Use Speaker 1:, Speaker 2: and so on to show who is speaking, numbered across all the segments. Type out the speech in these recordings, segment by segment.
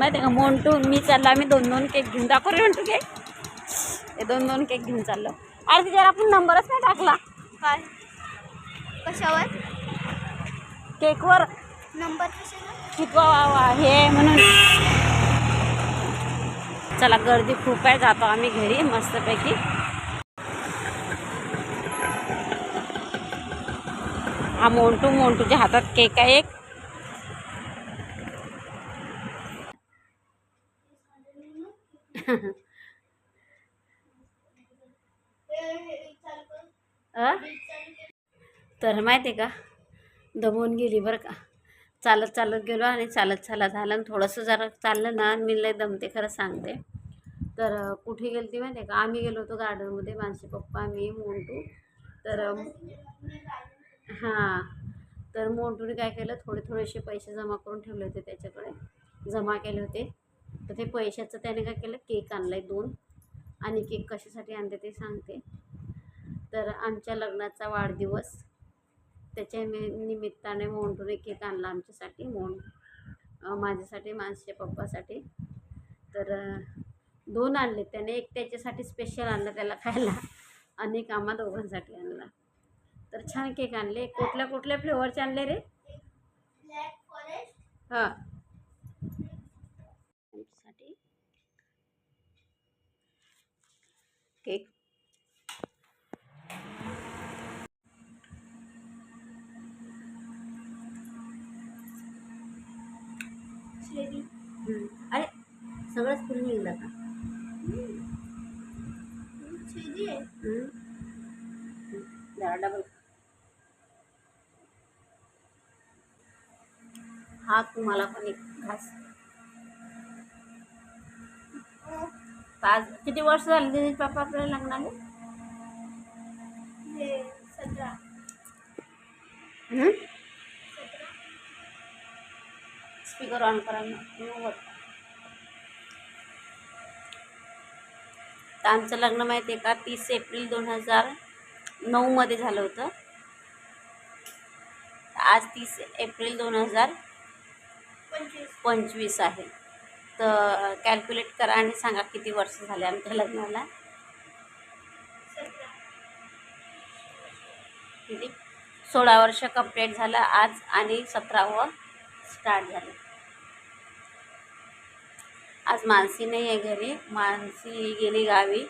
Speaker 1: माहिती आहे का? मोंटू मी चाललो आम्ही दोन दोन केक घेऊन. दाखव रे म्हणतो केक. हे दोन दोन केक घेऊन चाललो. अरे तिच्यावर आपण नंबरच नाही टाकला.
Speaker 2: काय? कशावर?
Speaker 1: केकवर.
Speaker 2: नंबर कशावर?
Speaker 1: कितवा वा हे म्हणून. चला गर्दी खूप आहे जातो आम्ही घरी मस्तपैकी. हा मोंटू मोंटूच्या हातात केक आहे एक. तर माहिती आहे का? दमून गेली बरं का. चालत चालत गेलो आणि चालत चालत आलं आणि थोडंसं जरा चाललं ना मी लय दमते खरं सांगते. तर कुठे गेली ती माहिती आहे का? आम्ही गेलो होतो गार्डनमध्ये मानसी पप्पा मी मोंटू. तर हां. तर मोंटूने काय केलं? थोडे थोडेसे पैसे जमा करून ठेवले होते त्याच्याकडे. जमा केले होते. तर ते पैशाचं त्याने काय केलं? केक आणला आहे दोन. आणि केक कशासाठी आणते ते सांगते. तर आमच्या लग्नाचा वाढदिवस. त्याच्या निमित्ताने मोंटूने केक आणला आमच्यासाठी. अं, माझ्यासाठी माझ्या पप्पासाठी. तर दोन आणले. त्याने एक त्याच्यासाठी स्पेशल आणलं त्याला खायला. आणि एक आम्हा दोघांसाठी आणला. तर छान केक आणले. कुठल्या कुठल्या फ्लेवरचे आणले रे? हां आमच्यासाठी केक
Speaker 2: श्रेवी
Speaker 1: हम्म. अरे सगळंच फुल निघलं का? डबल हा तुम्हाला पण एक घास पाच किती वर्ष झाली दिदी पप्पा आपल्याला?
Speaker 2: सतरा.
Speaker 1: स्पीकर ऑन करा तर आमचं लग्न माहिती आहे का? तीस एप्रिल दोन हजार नऊमध्ये झालं होतं. आज तीस एप्रिल दोन हजार
Speaker 2: पंचवीस
Speaker 1: आहे. तर कॅल्क्युलेट करा आणि सांगा किती वर्ष झाले आमच्या लग्नाला. किती सोळा वर्ष कंप्लीट झालं आज आणि सतरावं स्टार्ट झालं. आज मानसी नाही आहे घरी. मानसी गेली गावी.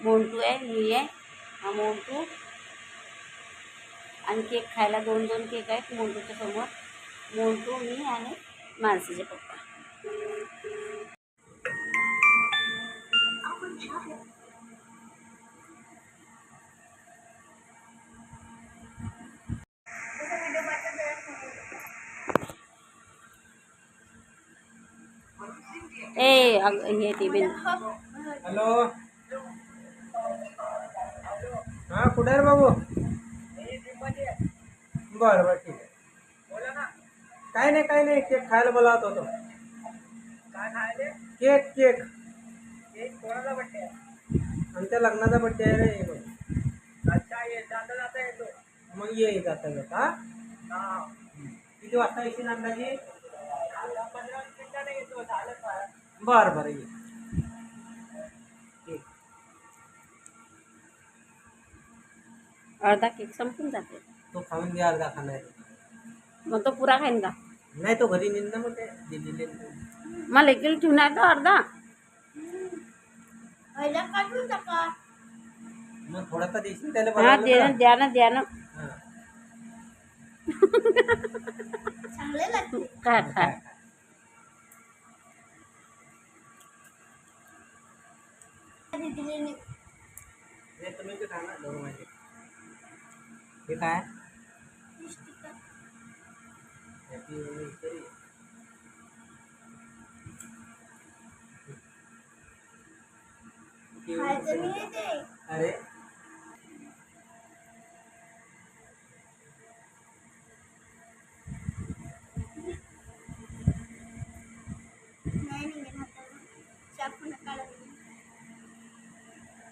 Speaker 1: मोंटू आहे मी आहे. हा मोंटू. आणि केक खायला दोन दोन केक आहेत मोंटूच्या समोर. मोंटू मी आणि मानसीचे पप्पा. ए अग हे ती बिन
Speaker 3: हॅलो। हा कुठे आहे रे बाबू? बरं बरं ठीक आहे. काय नाही काय नाही केक खायला बोलावत होतो केक केक. आमच्या लग्नाचा बड्डे आहे रे मग ये जाता जाता हा? किती वाजता येशील अंदाजे? बरं बरं ये.
Speaker 1: अर्धा केक संपून जाते.
Speaker 3: तो खाऊन घ्या अर्धा खाणार
Speaker 1: मग तो पुरा खाईन का?
Speaker 3: नाही तो घरी नेईन ना मग ते दिलेले.
Speaker 1: मला एक ठेवून आहे तो अर्धा?
Speaker 2: पहिला काढून टाका.
Speaker 3: मग थोडासा देशील त्याला
Speaker 1: हा
Speaker 3: बनवायला
Speaker 1: दे ना
Speaker 3: तर.
Speaker 1: द्या ना द्या ना.
Speaker 3: हा.
Speaker 2: चांगले लागते
Speaker 1: खा खा.
Speaker 3: हे काय? अरे.
Speaker 2: नाही